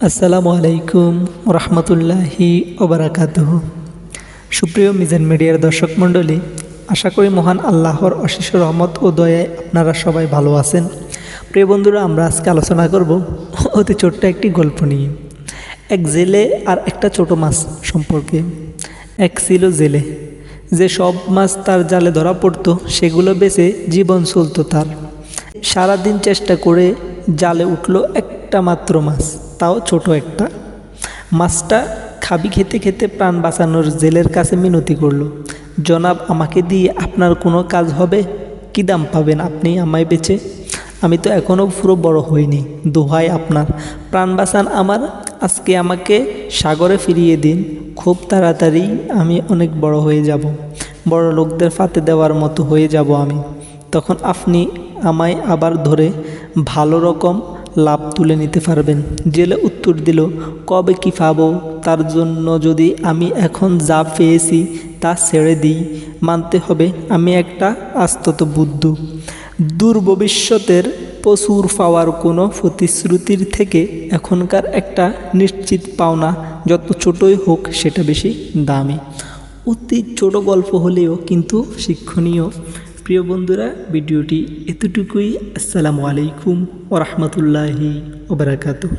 আসসালামু আলাইকুম রহমতুল্লাহি ওবরাকাত সুপ্রিয় মিজান মিডিয়ার দর্শক মণ্ডলী, আশা করি মহান আল্লাহর অশেষ রহমত ও দয়ায় আপনারা সবাই ভালো আছেন। প্রিয় বন্ধুরা, আমরা আজকে আলোচনা করব অতি ছোট্ট একটি গল্প নিয়ে। এক জেলে আর একটা ছোট মাছ সম্পর্কে। এক ছিল জেলে। যে সব মাছ তার জালে ধরা পড়তো, সেগুলো বেছে জীবন চলতো তার। সারাদিন চেষ্টা করে জালে উঠল একটা মাত্র মাছ। তাও ছোট একটা। মাছটা খাবি খেতে খেতে প্রাণ বাঁচানোর জেলের কাছে মিনতি করল। জনাব, আমাকে দিয়ে আপনার কোনো কাজ হবে? কি দাম পাবেন আপনি আমায় বেচে? আমি তো এখনও পুরো বড় হইনি, দোহাই আপনার। প্রাণ বাঁচান আমার, আজকে আমাকে সাগরে ফিরিয়ে দিন। খুব তাড়াতাড়ি আমি অনেক বড় হয়ে যাব। বড় লোকদের ফাতে দেওয়ার মতো হয়ে যাব আমি। তখন আপনি আমায় আবার ধরে ভালো রকম লাভ তুলে নিতে পারবেন। জেলে উত্তর দিল, কবে কি পাবো? তার জন্য যদি আমি এখন যা পেয়েছি তা ছেড়ে দিই। মানতে হবে আমি একটা আস্তত বুদ্ধ। দূর ভবিষ্যতের প্রচুর পাওয়ার কোনো প্রতিশ্রুতির থেকে এখনকার একটা নিশ্চিত পাওনা, যত ছোটই হোক সেটা বেশি দামি। অতি ছোট গল্প হলেও কিন্তু শিক্ষণীয়। প্রিয় বন্ধুরা ভিডিওটি এতটুকুই। আসসালামু আলাইকুম ওরহমতুল্লাহি ওবরাকাতুহ